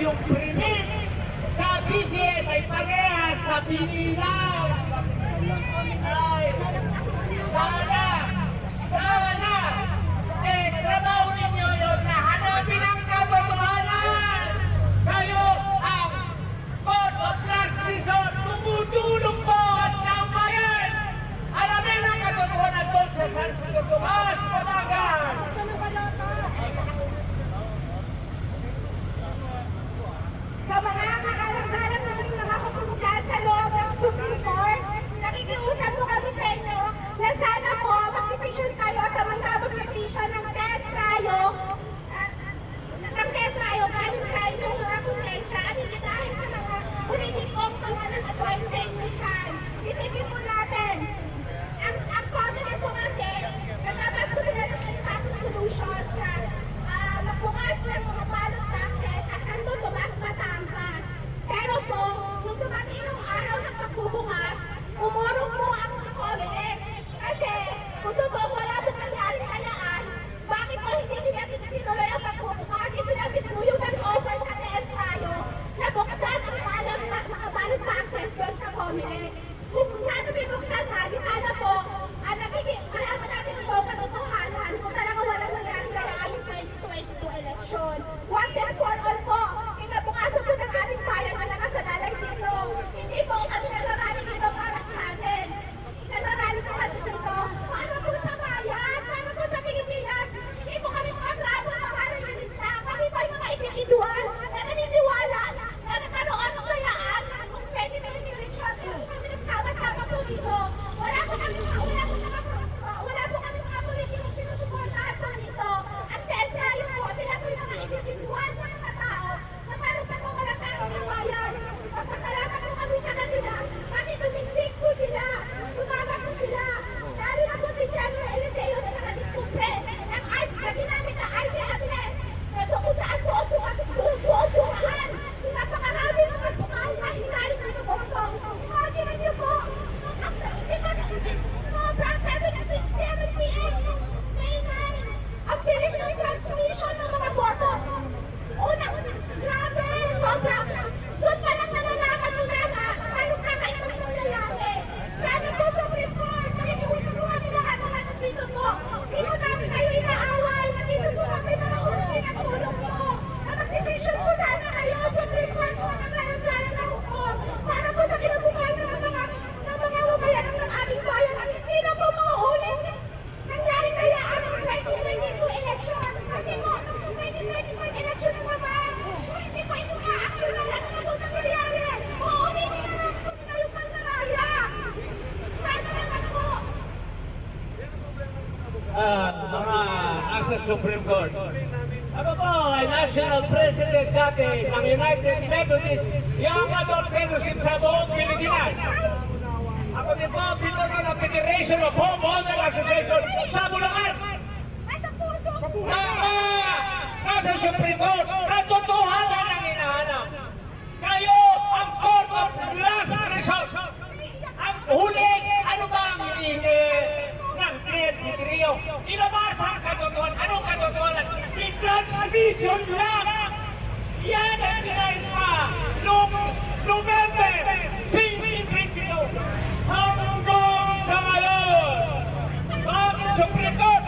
yung prinis sa bisit ay parehas sa binilaw. Ay, sana, eh, trabaho ninyo yun na hanapin ang katotohanan. Kayo ang Court of Last Resort, tumutulong po at tamayan. Alamin ang katotohanan doon sa San Pedro Tomas, Pamagan. Sa mga kakalang-kalang na nakakulong dyan sa loob ng Supreme Court, nakikiusap po kami sa inyo na sana po mag-petition kayo sa mga mag-petition ng death tayo ng death tayo galing sa inyong mga konsensya at hindi dahil sa mga politikong mga nag-appoint sa inyo po natin, ang, ang po kasi, nagabas po sila ng kanilang solution na ah, magbukas ng mga ballot boxes at nandun tumas po, nung dumating yung araw ng pagbubukas, umurong United Methodist Young Adult Fellowship sa buong Pilipinas. Ako din po, pinuno ng Federation of Homeowner Association sa Bulacan. Ko. Mga nasa Supreme Court, katotohanan ang hinahanap. Kayo ang Court of Last Resort. Ang huli, ano ba ang hinihingi ng clear degree? Ilabas ang katotohanan. Anong katotohanan? I-transmission lang. Yan ang noong November 2022 hanggang sa ngayon. Bakit Supreme Court?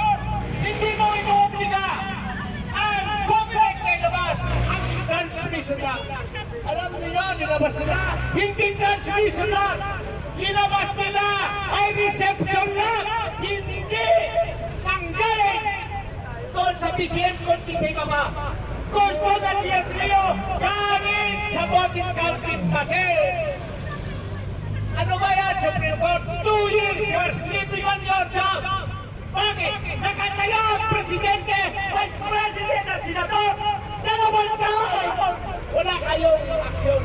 Hindi mo inuobliga ang covenant na ilabas ang transmission lang. Alam niyo, nilabas nila, hindi transmission lang. Nilabas nila ay reception lang. Hindi nanggaling doon sa PCM Conti kay Mama. Gusto na niya kayo galing sa voting counting machine. Ano ba yan, Supreme Court? Two years, you job. Bakit? Nakatayo presidente, vice president at senador. Dalawang taon. Wala kayong aksyon.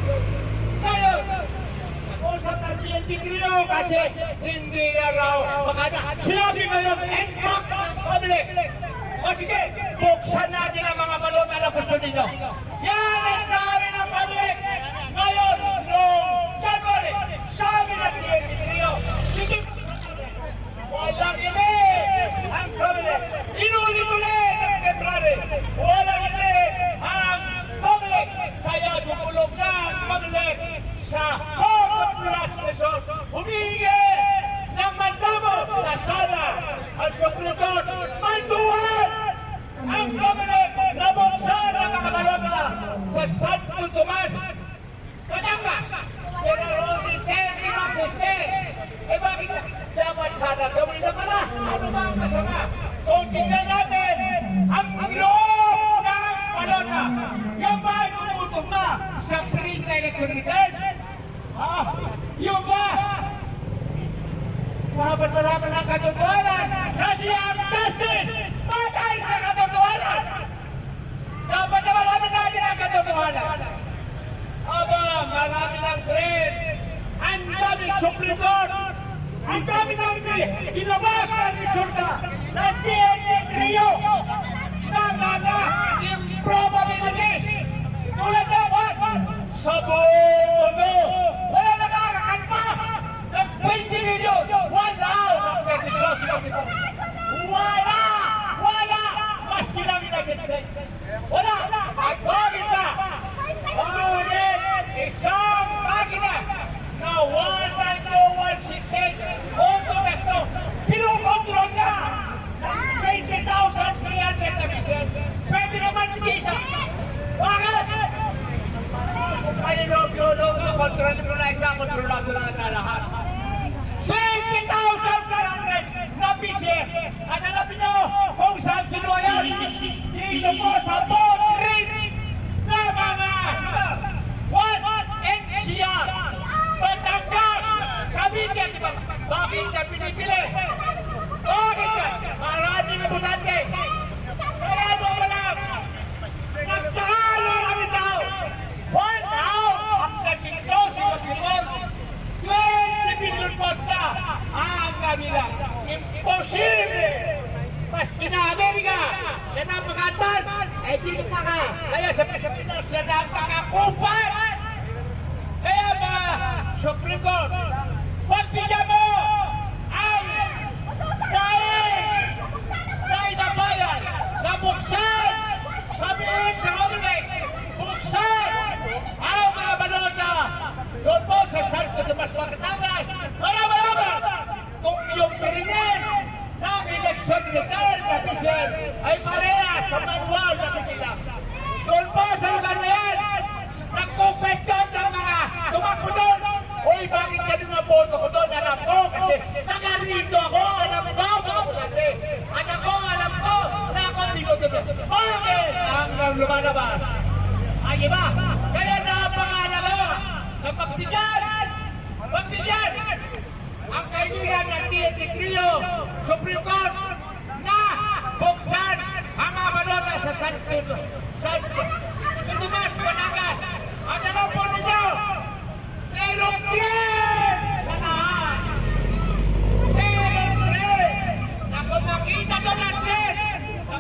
Ngayon, usap ng TNT Grillo kasi hindi na raw makata. Sinabi mo yung impact ng public. O sige, buksan natin ang mga balon na gusto ninyo. Yan ang sabi ng public. Ngayon, noong January, sabi ng TNT Grillo, sige, walang ini ang public. Inulit ulit ng February. Walang ini ang public. seguridad. Ah, yung ba? Dapat malaman ang katotohanan kasi ang justice patay sa katotohanan. Dapat na malaman natin ang katotohanan. Aba, marami ng trend. Ang daming Supreme Court. Ang dami ng ginabas na resulta ng TNT Trio na mga improbabilities. Tulad ng one, sa buong mundo, wala nakakakanta ng 20 million. Wala ang legislation ito. Wala! Wala! Maski lang inagit. Wala! Ang bagit na! Ngunit isang makina na 192,168 automato pinukontrol na ng 20,300 na mission. Pwede naman hindi siya. Bakit? Kung kayo log-log ka, kontrol ko na isa, kontrolado na na lahat. 20,300 na mission. At alam niyo kung saan sinuha yan? Dito po sa Boat Ridge na mga One NCR Batangas Cavite di ba? Bakit ka pinipili? Bakit ka? Maraming importante Kaya mo malam Nagtahalo kami tao One tao ang nagkito sa Pagkimon 20 billion post na ang kanila Imposible Maski na Amerika, ang pagkatan, eh dito pa ka. Kaya sa Pilipinas, yan ang pagkakupan. Kaya ba, Supreme Court, pagbigyan mo ang dahil dahil na bayan na buksan, sabihin sa Comelec, buksan ang mga balota doon po sa Santo Tomas Batangas para malaman kung yung pirinin ng eleksyon militar na tisyan ay pareha sa manual na pinila. Doon po sa lugar na yan, nagkukwestiyon ng mga tumakbo doon. Uy, bakit ganun ang boto ko doon? Alam ko kasi nagarito ako, alam ko mga pulante. At ako, alam ko na ako dito doon. Bakit? Hanggang lumalabas. Ay iba, kaya napangalaga na pagbigyan, pagbigyan ang kaibigan ng TNT Trio, Supreme Court, na buksan ang mga balota sa San Pedro. San Tomas, Batangas. At alam po ninyo, merong trend sa lahat. Merong trend. Na kung makita ko ng trend, na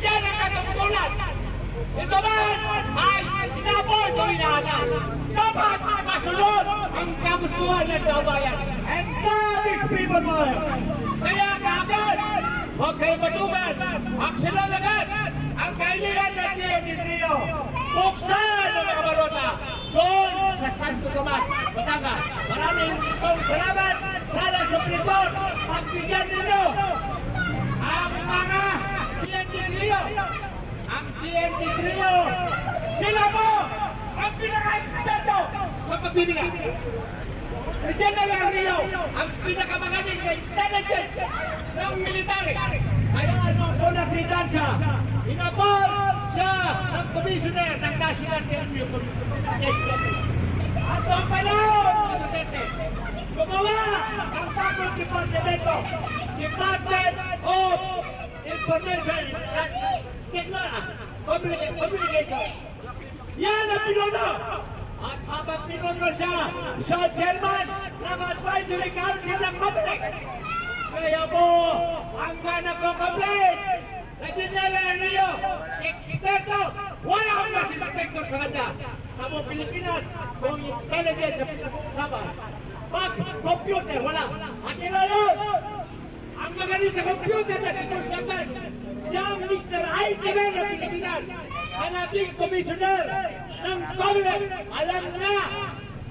binigyan ng katungkulan, ito man ay inabot o inaanan. Dapat masunod ang kagustuhan ng tabayan. And that is people power. Kaya kaagad, huwag kayo matugan. Aksyonan agad ang kailangan ng TNT Trio. Buksan ang mga balota pagbibigay. General Rio, ang pinakamagaling military. Kaya ano po nakritan siya, inabot siya ng commissioner Information Technology, Communication. Yan ang pinuno! At habang pinuno siya, siya chairman ng Advisory Council ng Comelec. Kaya po, ang nagko-complain na General Rio, eksperto, wala akong masispektor sa kanya. Sa mga Pilipinas, kung intelligence sa saban. Pag computer, wala. At yun, ang magaling sa computer na si Mustafa, siya ang Mr. ITV ng Pilipinas, ang ating commissioner ng Comelec. Alam na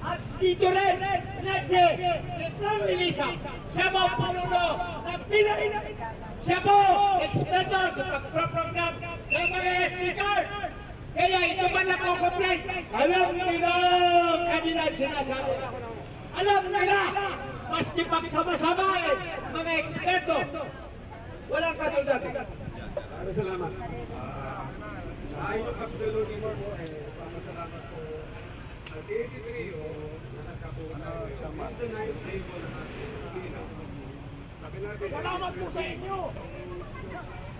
at dito rin na si si Tom Melissa, siya po panuno ng Pilipinas. Siya po eksperto sa pagproprogram ng mga SD card. Kaya ito ba nako-complain? Alam nila kanina sinasabi. Alam nila, maski pagsama-sama eh, mga eksperto, walang katulad. Maraming salamat. Ah, sa ayon ng kapitulo ni Marco, eh, pamasalamat po sa 83 o na nagkakuha tayo sa Master Night Table Pilipinas. Sabi natin, Salamat po sa inyo!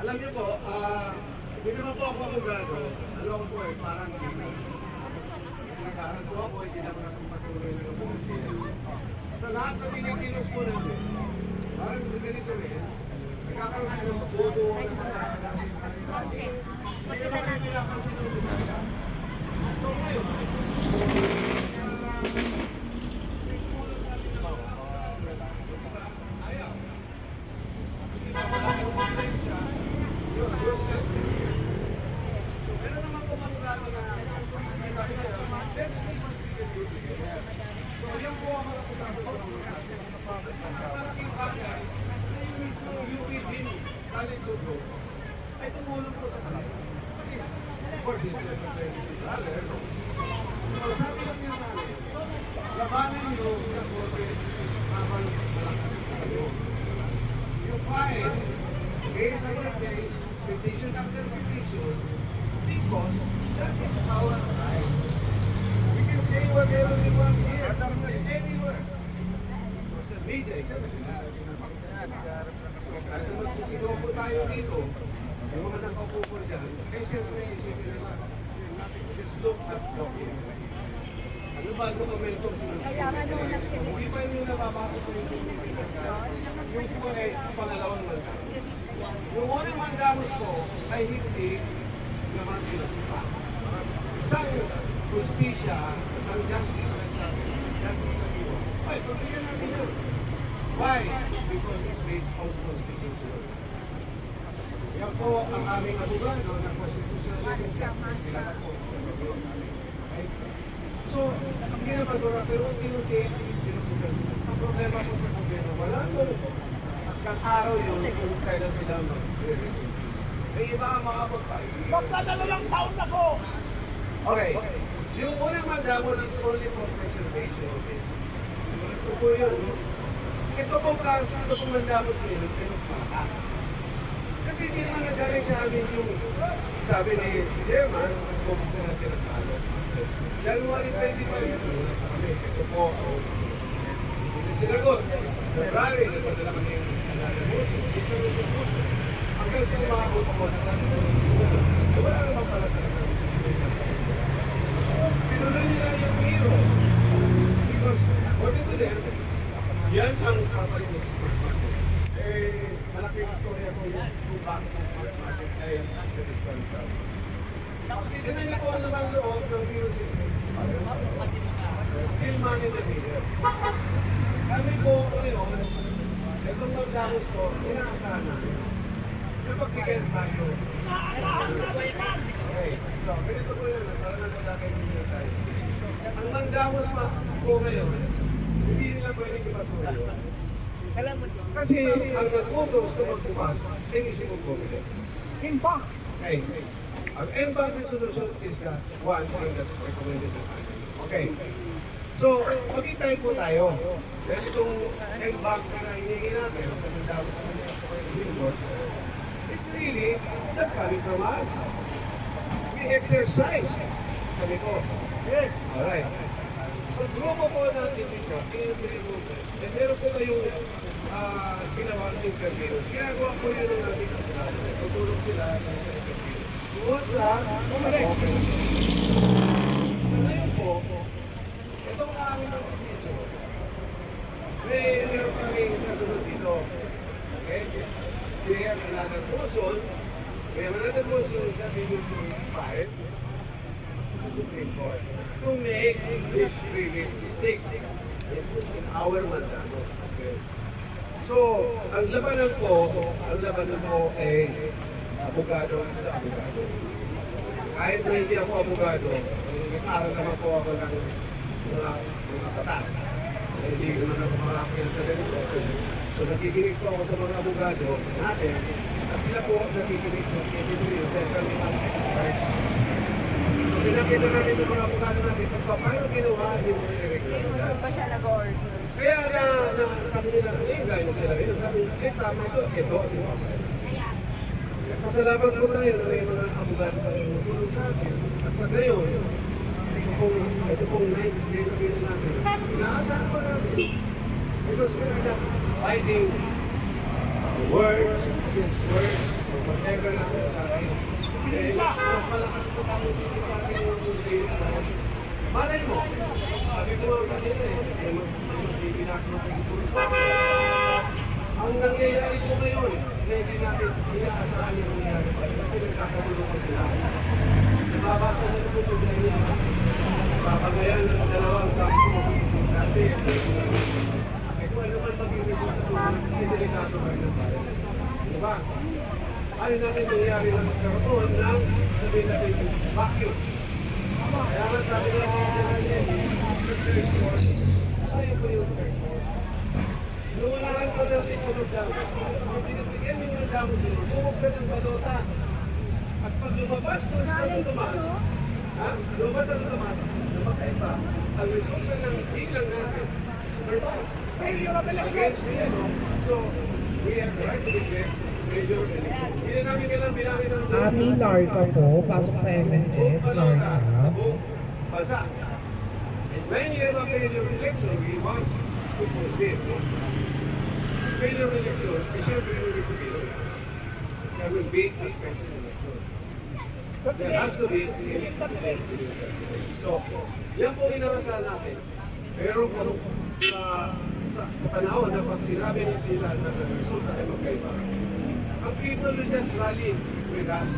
Alam niyo po, ah, hindi naman po ako abogado. Ako po eh, parang. Nag-aaral po ako, hindi naman ako patuloy na nabusin. Sa lahat ng kinikilos po namin, parang ganito rin, So yan po ang mga pagkakaroon ng mga Ang yung mismo UPB, College of Law, ay tumulong po sa kanila. Is, of course, hindi na no? So sabi lang niya sa akin, labanan niyo sa korte habang malakas kayo. Yung file, case after case, petition after petition, because that is our right. We can say whatever we want here, anywhere. Social media, etc. Kahit na magsisigaw po tayo dito, yung mga nakaupo po dyan, eh siyempre isipin nila, let's look at documents. Ano ba ang dokumento sinabi? Hindi pa yung nababasa ko yung significance. Yung po ay pangalawang mandamos. Yung unang mandamos ko ay hindi naman sinasipa. Isang justisya, isang justice na sabi, justice na iwa. Ay, pagkaya natin yun. Why? Because it's based on constitution. Yan po ang aming abogado ng constitutionalism. Kilala po. Okay? So, hindi na basura, pero unti-unti pinupugas. Ang problema po sa gobyerno, wala po. At kang araw yun, kung kailan sila mag-resume. May iba ang mga pagpayo. Magdadalawang taon na ko! Okay. Yung unang mandamos is only for preservation it. Ito po yun. Ito pong kaso, ito pong mandamos nyo, ay mas malakas. Nagaling sa amin yung sabi ni Chairman, kung sa natin ang palo. January 25, sumulat na. Ito po, hindi sinagot. February, nagpadala kami yung alaga mo. Rin yung puso. Hanggang sa umabot ako na sabi ko, wala naman pala talaga. Tinuloy nila yung hero. Because according to them, yan ang papalimus Eh, malaking istorya ko yung kung bakit ang smart market ay. Tignan niyo po ang naman loob ng hero system. Still money the leader. Kami po ngayon, itong magdamos ko, inaasahan namin. Yung pagbigyan tayo. Okay, so ganito po yun, para na kayo hindi tayo. Ang mandamos ma po ngayon, hindi nila pwedeng ipasura yun. Kasi ang nag-utos na magbukas, ay isip mo po nila. Okay. Ang NBank resolution is the one thing that's recommended na tayo. Okay. So, magkitay po tayo. Dahil itong NBank na hinihingi natin sa mandamos na Supreme Court, it's really not coming from us. We exercise. Sabi ko, yes, alright. Sa grupo po natin dito, eh, meron po kayong uh, ginawang interview. Ginagawa po yun ng ating kapitado. Tutulong sila sa interview. Tungkol sa okay. Ngayon po, itong aming ng piso, may meron kami kasunod dito. Okay? Kaya ang another motion, we have another motion that we will file to to make this really stick in our mandato. So, ang labanan ko, ang labanan ko ay abogado sa abogado. Kahit na hindi ako abogado, nag-aaral naman po ako ng mga, mga batas. Eh, Hindi naman ako makakil sa ganito. So nakikinig po ako sa mga abogado natin at sila po nakikinig sa dahil kami ang experts. Pinakita namin sa mga abogado natin kung paano ginawa yung mga irregularidad. Kaya na, na sabi nila, eh, gaya sila ngayon, sabi nila, eh, tama ito, ito, ito. Pasalamat po tayo na may mga abogado na tumutulong sa atin. At sa ngayon, ito pong, ito pong night dinner natin, inaasahan pa natin. Because we are not fighting words against words or whatever na sa atin. Eh, tayo sa Malay mo, sabi ko kanina eh, may na siguro sa. Ang nangyayari po ngayon, na hindi natin inaasahan yung nangyayari pa kasi nagkakagulo. Nababasa na po sa nila. Papagayan ng dalawang sampo. Dati, eh kung ano man delikado kayo ng bayan. Diba? Ayaw natin nangyayari na magkaroon ng sabihin natin vacuum. Kaya nga sabi general niya, third force, tayo po yung third force. Inuunahan ko natin sunod damo. Kung pinagbigyan yung mga damo sila, bumuksan ng balota. At pag lumabas ng Santo Tomas, ha? lumabas ang Tomas, na magkaiba, ang resulta ng bilang natin, surpass. Against the ano, so we have the right to declare major election. Ami Larka po, pasok sa MSS, Larka. bansa. When you have a failure election, we want to post this. Failure election, siyempre yung ibig sabihin, there will be a special election. There has to be election. So, yan po inaasahan natin. Pero kung sa, sa, sa panahon na pag sinabi ni Tila na resulta ay magkaiba, ang people will just rally with us.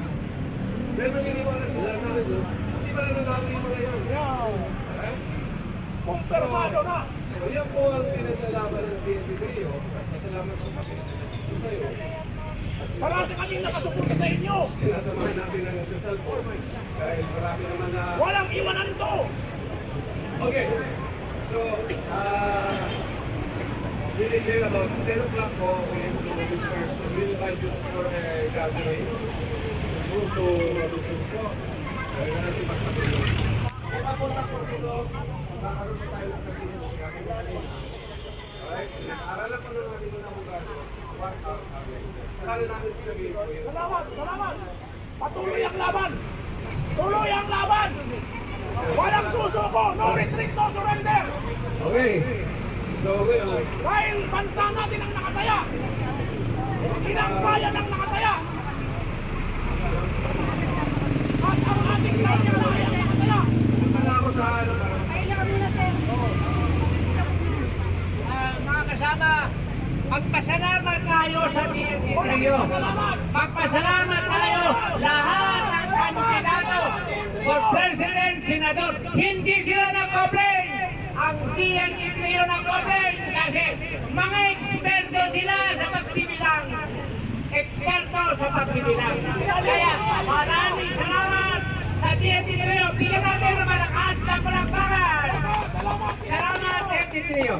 Pero naniniwala sila na rin, hindi ba na nagawa yung mga yan? Alright? Kumpirmado na! So yan po ang pinaglalaban ng PNP Rio. Pasalamat po kami. Tayo. Marami kami nakasuporta sa inyo. Sinasamahan natin ang Rizal Foreman. Dahil marami naman na... Walang iwanan to. Okay. So, uh, really till about 10 o'clock po, we So, we'll invite you for a gathering. Move to Robinson's po. Kaya na natin magpatuloy. May papunta po sila. Magkakaroon tayo ng. Alright? Nag-aaralan pa ng ating mga abogado. What are our next steps? Saka na natin sasabihin po yun. Salamat, salamat. Patuloy ang laban. Tuloy ang laban. Walang susuko. No retreat, no surrender. Okay. So, ngayon, Dahil bansa natin ang nakataya. Inang bayan ang nakataya. At ang ating ay ang nakataya. wala ako sa ano, parang Ah, mga kasama, magpasalamat tayo sa DSW. Salamat. Magpasalamat tayo lahat ng kandidato for President, Senador. Hindi sila nag-complain. Ang DNW nag-complain kasi mga eksperto sila sa pagbibilang. Eksperto sa pagbibilang. Kaya maraming salamat sa DNW. Bigyan natin ng malakas na palakpakan. Salamat, DNW.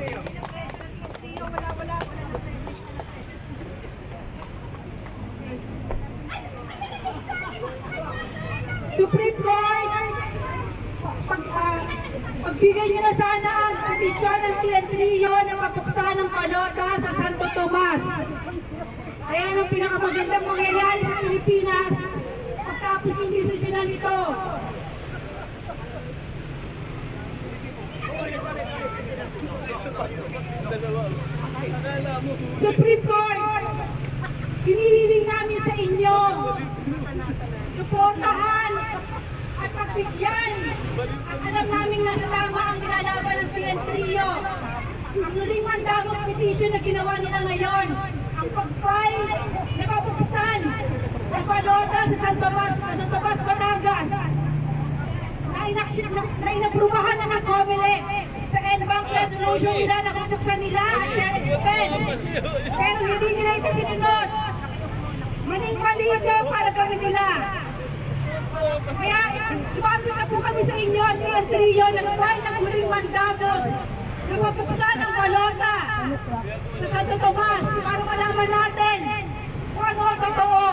Supreme Court, pag, ah, pagbigay niyo na sana ang komisyon ng TNTRIO na mapuksan ng palota sa Santo Tomas. Ayan ang pinakamagandang mangyayari sa Pilipinas pagtapos yung desisyonan nito. Supreme Court, hinihiling namin sa inyo suportahan at pagbigyan at alam namin na tama ang nilalaban ng PN3O. Ang huling mandamos petition na ginawa nila ngayon, ang pag-file na mabuksan ang balota sa San Tomas, San Tomas, Batangas na, na, na na ng COMELEC sa NBank resolution nila na bubuksan nila at their expense. Pero hindi nila ito sinunod. Maning mali ito para gawin nila. Kaya lumapit na po kami sa inyo at ang trio na gawin ng huling mandatos Lumabuksan ang balota sa Santo Tomas para malaman natin kung ano ang totoo.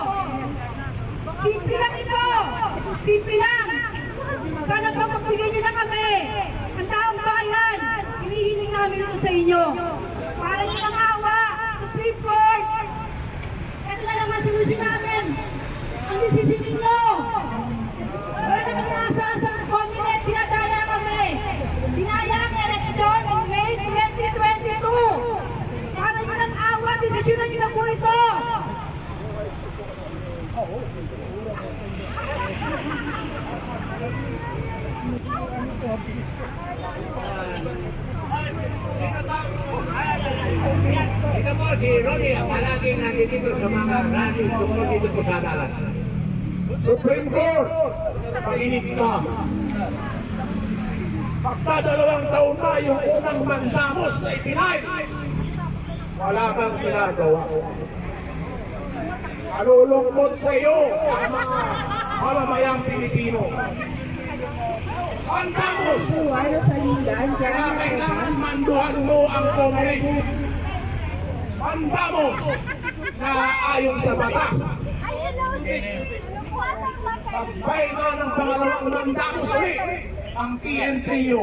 Simple lang ito. Simple lang. Sana po magbigay niyo na kami. Ang taong bayan, hinihiling namin ito sa inyo. Para niyo ng awa, Supreme Court. Ito na naman sinusin namin. Ang desisyon nyo. Po si Ronnie, ang palaging nandito sa mga rally tungkol dito po sa dalan. Supreme Court, Pakinig ka. pagkadalawang taon na yung unang mandamos na itinay, wala kang ginagawa. Malulungkot sa iyo ang mga mamamayang Pilipino. Ano sa lingan? Kaya kailangan manduhan mo ang Comelec. Mandamos na ayon sa batas. Ay, hello! Water bottle! Sagbay na ng pangalawang mandamos ulit ang PNPU.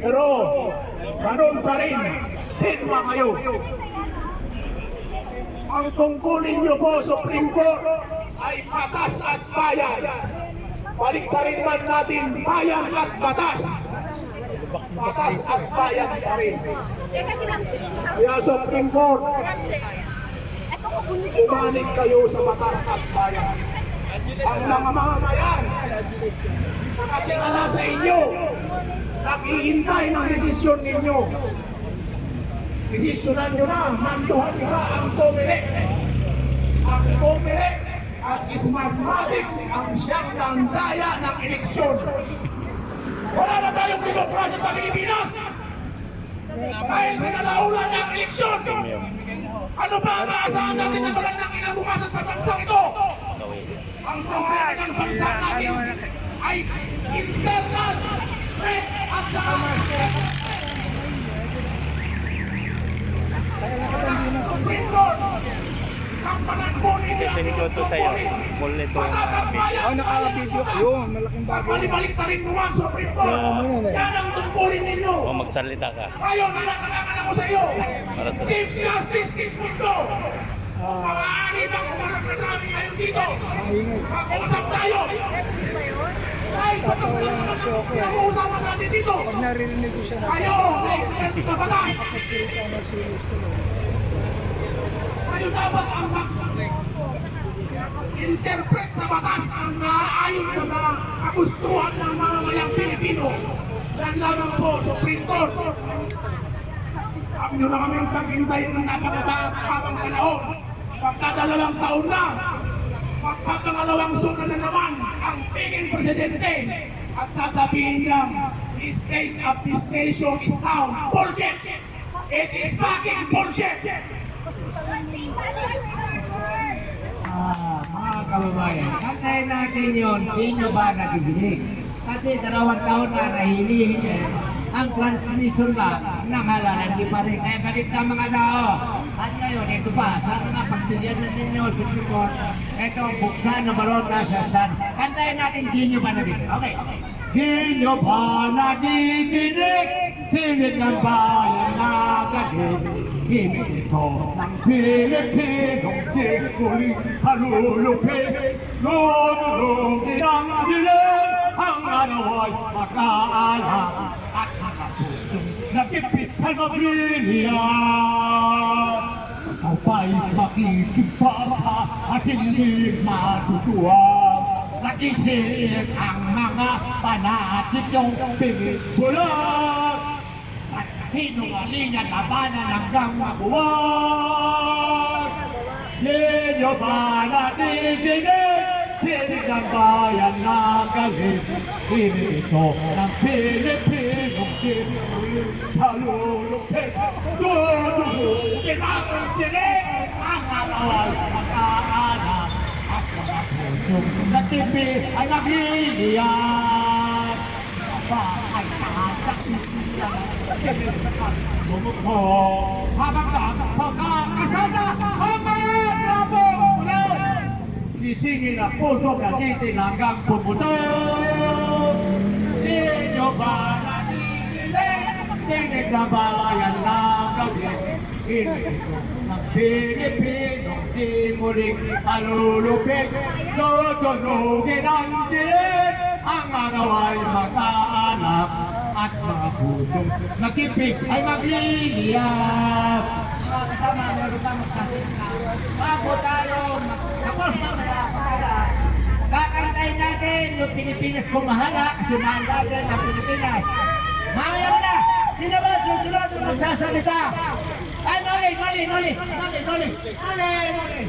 Pero, ganun pa rin, sinwa kayo. Ang tungkulin niyo po, Supreme Court, ay batas at bayan. Balik pa rin man natin bayan at batas. Batas at bayan pa rin. Kaya Supreme Court, umanig kayo sa batas at bayan. Ang mga mamamayan, nakatingala sa inyo, naghihintay ng desisyon ninyo. Desisyonan nyo na, manduhan nyo na ang Comelec. Ang Comelec at Smartmatic ang siyang tandaya ng eleksyon. Wala na tayong demokrasya sa Pilipinas! Dahil sa nalaulan ng eleksyon, ano pa ang aasahan natin na magandang kinabukasan sa bansang ito? Ang problema ng bansa natin ay internal threat at saka Supreme Court, ninyo ang Sinikoto sa'yo. Mall nito yung video. Oh, naka-video kayo. Malaking bagay. Pagbalibalik na rin ang Supreme Court. Yan ang tungkulin ninyo. O magsalita ka. Ngayon, nanakangakan ako sa iyo. Chief Justice Chief Mundo. Maaari bang umarap ka sa amin ngayon dito? Mag-usap tayo. Kahit sa kasalan naman ang uusapan natin dito. Naririnig ko siya na Kayo, na expert sa batas. Kayo dapat ang interpret sa batas ang naaayon sa mga kagustuhan ng mga mayang Pilipino. Yan lamang po, Supreme Court. Kami nyo na kami paghintay ng napakahabang panahon. Pagkadalawang taon na, magpapangalawang sunod na naman ang tingin presidente at sasabihin niyang the state of this nation is sound. Bullshit! It is fucking bullshit! Ah, mga kababayan, kantayin natin yun, di nyo ba nakikinig? Kasi dalawang taon na nahilihin eh. Ang transmission ba, nakalalan di pa rin. Kaya galit ka mga tao. At ngayon, ito pa, sana nga pagsilyan na ninyo, Supreme Court. Ito, buksan na balota sa San. Kantayin natin, di nyo ba nakikinig? Okay. Di nyo ba ชีวิตนั้นบ้ายนากระเด็นที่ไม่ทอนังชีวิตพี่ของเด็กคนลีฮัลโหลูพี่ลูกลูกที่ดังที่เล่นทังอานอยปากาลาอาดขัดสุดนักที่พี่พันมาลี่เนียเอาไปมากี่กี่ฟ้าอาทิตย์นี้มาตัวลักที่เสียงอ่างมังปานาที่จงเป็นบุรุษ pinibulan. At labanan hanggang mabuwag. Di nyo ba natitigil? Tinig ng bayan na galit. Tinig ito ng Pilipinong tinuloy. Halulupit, dudugugin ang tinig. Ang alawal, makaanak. At mga pusong natipi ay nagliliyan. Ba ay nakasakitiyan. Bumukho, habang pagkakasada, ang mga trapo ulit. Sisingin ang puso na titig hanggang pumuto. Di nyo ba nakikinig? Tinig na bayan ng gabi. Inigo ng Pilipinong di muling alulupit. Tutunugin ang dilim. Ang araw ay makaanak. At mga pusong nakipig ay magliliyap. Mga kasama, meron ka magsasalita. Bago tayo tapos na kaya kakantayin natin yung Pilipinas kumahala kasi mahal natin ang Pilipinas. Mamaya mo na! Sino ba susunod na magsasalita? Ay, Noli, Noli, Noli, Noli, Noli, Noli, Noli.